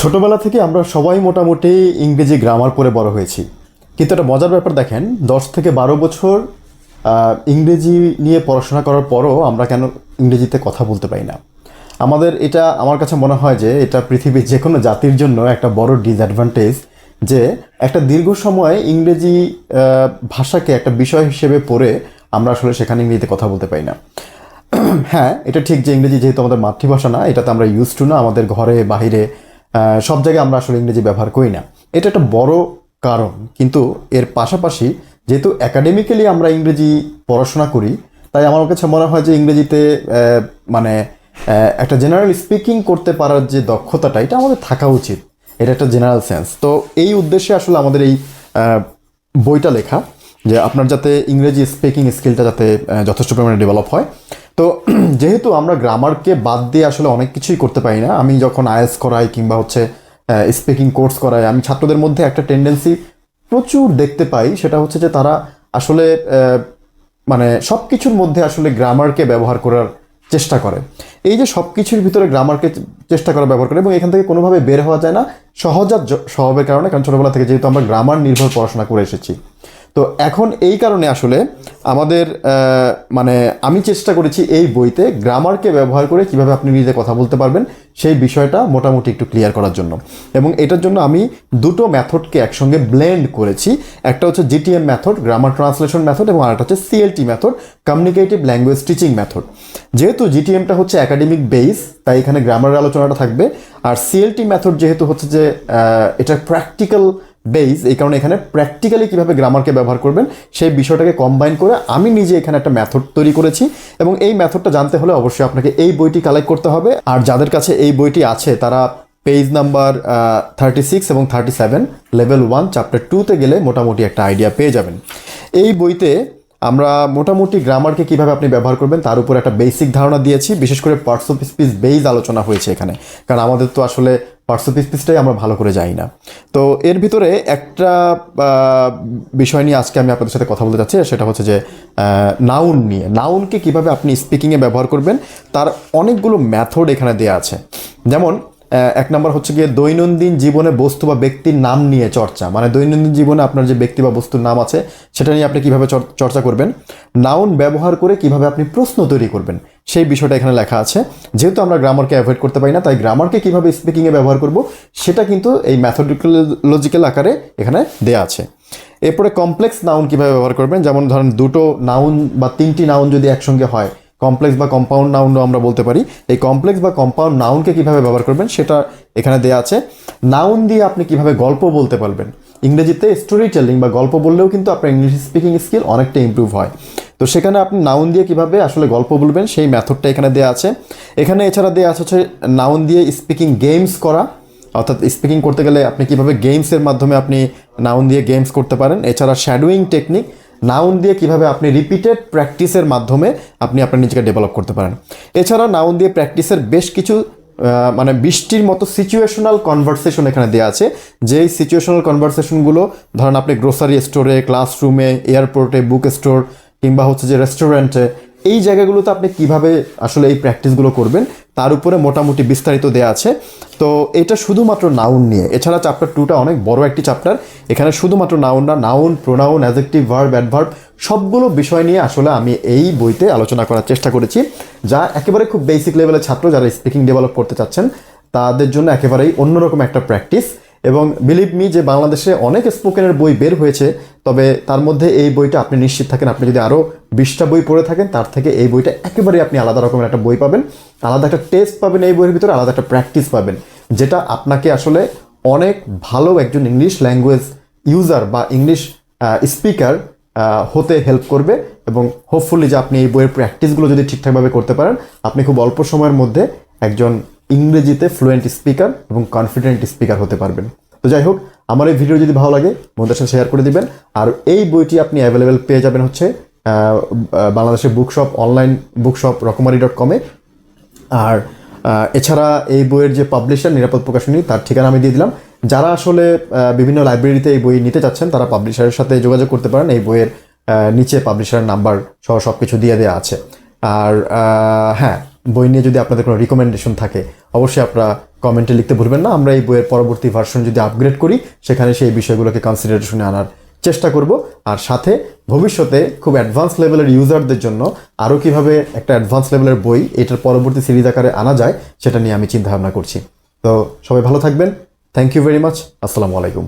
ছোটবেলা থেকে আমরা সবাই মোটামুটি ইংরেজি গ্রামার পড়ে বড় হয়েছি। কিন্তু একটা মজার ব্যাপার দেখেন, দশ থেকে বারো বছর ইংরেজি নিয়ে পড়াশোনা করার পরও আমরা কেন ইংরেজিতে কথা বলতে পারি না? আমাদের এটা, আমার কাছে মনে হয় যে এটা পৃথিবীর যে কোনো জাতির জন্য একটা বড় ডিসঅ্যাডভান্টেজ যে একটা দীর্ঘ সময় ইংরেজি ভাষাকে একটা বিষয় হিসেবে পড়ে আমরা আসলে সেখানে ইংরেজিতে কথা বলতে পারি না। হ্যাঁ এটা ঠিক যে ইংরেজি যেহেতু আমাদের মাতৃভাষা না, এটাতে আমরা ইউজ টু না, আমাদের ঘরে, বাহিরে সব জায়গায় আমরা আসলে ইংরেজি ব্যবহার করি না। এটা একটা বড় কারণ, কিন্তু এর পাশাপাশি যেহেতু একাডেমিক্যালি আমরা ইংরেজি পড়াশোনা করি, তাই আমার কাছে মনে হয় যে ইংরেজিতে মানে একটা জেনারেল স্পিকিং করতে পারার যে দক্ষতাটা, এটা আমাদের থাকা উচিত। এটা একটা জেনারেল সেন্স তো এই উদ্দেশ্যে আসলে আমাদের এই বইটা লেখা, যে আপনার যাতে ইংরেজি স্পিকিং স্কিলটা যাতে যথেষ্ট পরিমাণে ডেভেলপ হয়। তো যেহেতু আমরা গ্রামারকে বাদ দিয়ে আসলে অনেক কিছুই করতে পারি না, আমি যখন আয়েস করাই কিংবা হচ্ছে স্পিকিং কোর্স করাই, আমি ছাত্রদের মধ্যে একটা টেন্ডেন্সি প্রচুর দেখতে পাই, সেটা হচ্ছে যে তারা আসলে মানে সব কিছুর মধ্যে আসলে গ্রামারকে ব্যবহার করার চেষ্টা করে। এই যে সব কিছুর ভিতরে গ্রামারকে চেষ্টা করা ব্যবহার করে এবং এখান থেকে কোনোভাবে বের হওয়া যায় না, সহজাত স্বভাবের কারণে, কারণ ছোটোবেলা থেকে যেহেতু আমরা গ্রামার নির্ভর পড়াশোনা করে এসেছি। তো এখন এই কারণে আসলে আমাদের মানে আমি চেষ্টা করেছি এই বইতে গ্রামারকে ব্যবহার করে কীভাবে আপনি নিজে কথা বলতে পারবেন, সেই বিষয়টা মোটামুটি একটু ক্লিয়ার করার জন্য। এবং এটার জন্য আমি দুটো মেথডকে একসঙ্গে ব্লেন্ড করেছি। একটা হচ্ছে GTM method grammar translation method এবং আরেকটা হচ্ছে CLT method communicative language teaching method যেহেতু জিটিএমটা হচ্ছে একাডেমিক বেস তাই এখানে গ্রামারের আলোচনাটা থাকবে। আর সিএলটি মেথড যেহেতু হচ্ছে যে এটা প্র্যাকটিক্যাল বেস এই কারণে এখানে প্র্যাকটিক্যালি কীভাবে গ্রামারকে ব্যবহার করবেন, সেই বিষয়টাকে কম্বাইন করে আমি নিজে এখানে একটা ম্যাথড তৈরি করেছি এবং এই ম্যাথডটা জানতে হলে অবশ্যই আপনাকে এই বইটি কালেক্ট করতে হবে। আর যাদের কাছে এই বইটি আছে, তারা পেজ নাম্বার থার্টি সিক্স এবং thirty seven level one chapter টুতে গেলে মোটামুটি একটা আইডিয়া পেয়ে যাবেন। এই বইতে আমরা মোটামুটি গ্রামারকে কীভাবে আপনি ব্যবহার করবেন, তার উপর একটা বেসিক ধারণা দিয়েছি। বিশেষ করে পার্টস অফ স্পিচ বেইজ আলোচনা হয়েছে এখানে। কারণ আমাদের তো আসলে পার্টস অফ স্পিচটাই আমরা ভালো করে যাই না। তো এর ভিতরে একটা বিষয় নিয়ে আজকে আমি আপনাদের সাথে কথা বলতে চাচ্ছি, সেটা হচ্ছে যে নাউন নিয়ে। নাউনকে কীভাবে আপনি স্পিকিংয়ে ব্যবহার করবেন, তার অনেকগুলো মেথড এখানে দেওয়া আছে। যেমন এক নম্বর হচ্ছে গিয়ে দৈনন্দিন জীবনে বস্তু বা ব্যক্তির নাম নিয়ে চর্চা। মানে দৈনন্দিন জীবনে আপনার যে ব্যক্তি বা বস্তুর নাম আছে, সেটা নিয়ে আপনি কীভাবে চর- চর্চা করবেন? নাউন ব্যবহার করে কীভাবে আপনি প্রশ্ন তৈরি করবেন? সেই বিষয়টা এখানে লেখা আছে। যেহেতু আমরা গ্রামারকে অ্যাভয়েড করতে পারি না, তাই গ্রামারকে কীভাবে স্পিকিংয়ে ব্যবহার করব, সেটা কিন্তু এই ম্যাথোডিকোলজিক্যাল আকারে এখানে দেয়া আছে। এরপরে কমপ্লেক্স নাউন কীভাবে ব্যবহার করবেন? যেমন ধরেন দুটো নাউন বা তিনটি নাউন যদি একসঙ্গে হয় কমপ্লেক্স বা কম্পাউন্ড নাউনও আমরা বলতে পারি। এই কমপ্লেক্স বা কম্পাউন্ড নাউনকে কীভাবে ব্যবহার করবেন সেটা এখানে দেয়া আছে। নাউন দিয়ে আপনি কীভাবে গল্প বলতে পারবেন? ইংরেজিতে স্টোরি টেলিং বা গল্প বললেও কিন্তু আপনার ইংলিশ স্পিকিং স্কিল অনেকটা ইমপ্রুভ হয়। তো সেখানে আপনি নাউন দিয়ে কীভাবে আসলে গল্প বলবেন সেই মেথডটা এখানে দেওয়া আছে। এখানে এছাড়া দেওয়া আছে হচ্ছে নাউন দিয়ে স্পিকিং গেমস করা। অর্থাৎ স্পিকিং করতে গেলে আপনি কীভাবে গেমসের মাধ্যমে আপনি নাউন দিয়ে গেমস করতে পারেন। এছাড়া শ্যাডোয়িং টেকনিক নাউন দিয়ে কীভাবে আপনি রিপিটেড প্র্যাকটিসের মাধ্যমে আপনি আপনার নিজেকে ডেভেলপ করতে পারেন। এছাড়া নাউন দিয়ে প্র্যাকটিসের বেশ কিছু মানে বৃষ্টির মতো সিচুয়েশনাল কনভারসেশন এখানে দেওয়া আছে। যেই সিচুয়েশনাল কনভারসেশনগুলো ধরেন আপনি গ্রোসারি স্টোরে ক্লাসরুমে এয়ারপোর্টে বুক স্টোর কিংবা হচ্ছে যে রেস্টুরেন্টে এই জায়গাগুলোতে আপনি কীভাবে আসলে এই প্র্যাকটিসগুলো করবেন তার উপরে মোটামুটি বিস্তারিত দেয়া আছে। তো এটা শুধুমাত্র নাউন নিয়ে। এছাড়া চ্যাপ্টার টুটা অনেক বড় একটি চ্যাপ্টার এখানে শুধুমাত্র নাউন না noun pronoun adjective verb adverb সবগুলো বিষয় নিয়ে আসলে আমি এই বইতে আলোচনা করার চেষ্টা করেছি, যা একেবারে খুব বেসিক লেভেলের ছাত্র যারা স্পিকিং ডেভেলপ করতে চাচ্ছেন, তাদের জন্য একেবারেই অন্যরকম একটা প্র্যাকটিস এবং বিলিভ মি যে বাংলাদেশে অনেক স্পোকেনের বই বের হয়েছে, তবে তার মধ্যে এই বইটা আপনি নিশ্চিত থাকেন, আপনি যদি আরও বিশটা বই পড়ে থাকেন, তার থেকে এই বইটা একেবারেই আপনি আলাদা রকমের একটা বই পাবেন। আলাদা একটা টেস্ট পাবেন এই বইয়ের ভিতরে, আলাদা একটা প্র্যাকটিস পাবেন, যেটা আপনাকে আসলে অনেক ভালো একজন ইংলিশ ল্যাঙ্গুয়েজ ইউজার বা ইংলিশ স্পিকার হতে হেল্প করবে এবং হোপফুলি যে আপনি এই বইয়ের প্র্যাকটিসগুলো যদি ঠিকঠাকভাবে করতে পারেন, আপনি খুব অল্প সময়ের মধ্যে একজন ইংরেজিতে ফ্লুয়েন্ট স্পিকার এবং কনফিডেন্ট স্পিকার হতে পারবেন। তো যাই হোক, আমার এই ভিডিও যদি ভালো লাগে, বন্ধুদের সাথে শেয়ার করে দিবেন। আর এই বইটি আপনি অ্যাভেলেবেল পেয়ে যাবেন হচ্ছে বাংলাদেশের bookshop online bookshop Rokomari dot কমে আর এছাড়া এই বইয়ের যে পাবলিশার নিরাপদ প্রকাশনী, তার ঠিকানা আমি দিয়ে দিলাম। যারা আসলে বিভিন্ন লাইব্রেরিতে এই বই নিতে চাচ্ছেন, তারা পাবলিশারের সাথে যোগাযোগ করতে পারেন। এই বইয়ের নিচে পাবলিশারের নাম্বার সহ সব কিছু দিয়ে দেওয়া আছে। আর হ্যাঁ বই নিয়ে যদি আপনাদের কোনো রিকমেন্ডেশন থাকে, অবশ্যই আপনারা কমেন্টে লিখতে ভুলবেন না। আমরা এই বইয়ের পরবর্তী ভার্সন যদি আপগ্রেড করি, সেখানে সেই বিষয়গুলোকে কনসিডারেশনে আনার চেষ্টা করব। আর সাথে ভবিষ্যতে খুব অ্যাডভান্স লেভেলের ইউজারদের জন্য আরও কীভাবে একটা অ্যাডভান্স লেভেলের বই এটার পরবর্তী সিরিজ আকারে আনা যায়, সেটা নিয়ে আমি চিন্তা ভাবনা করছি। তো সবাই ভালো থাকবেন। থ্যাংক ইউ ভেরি মাচ আসসালামু আলাইকুম।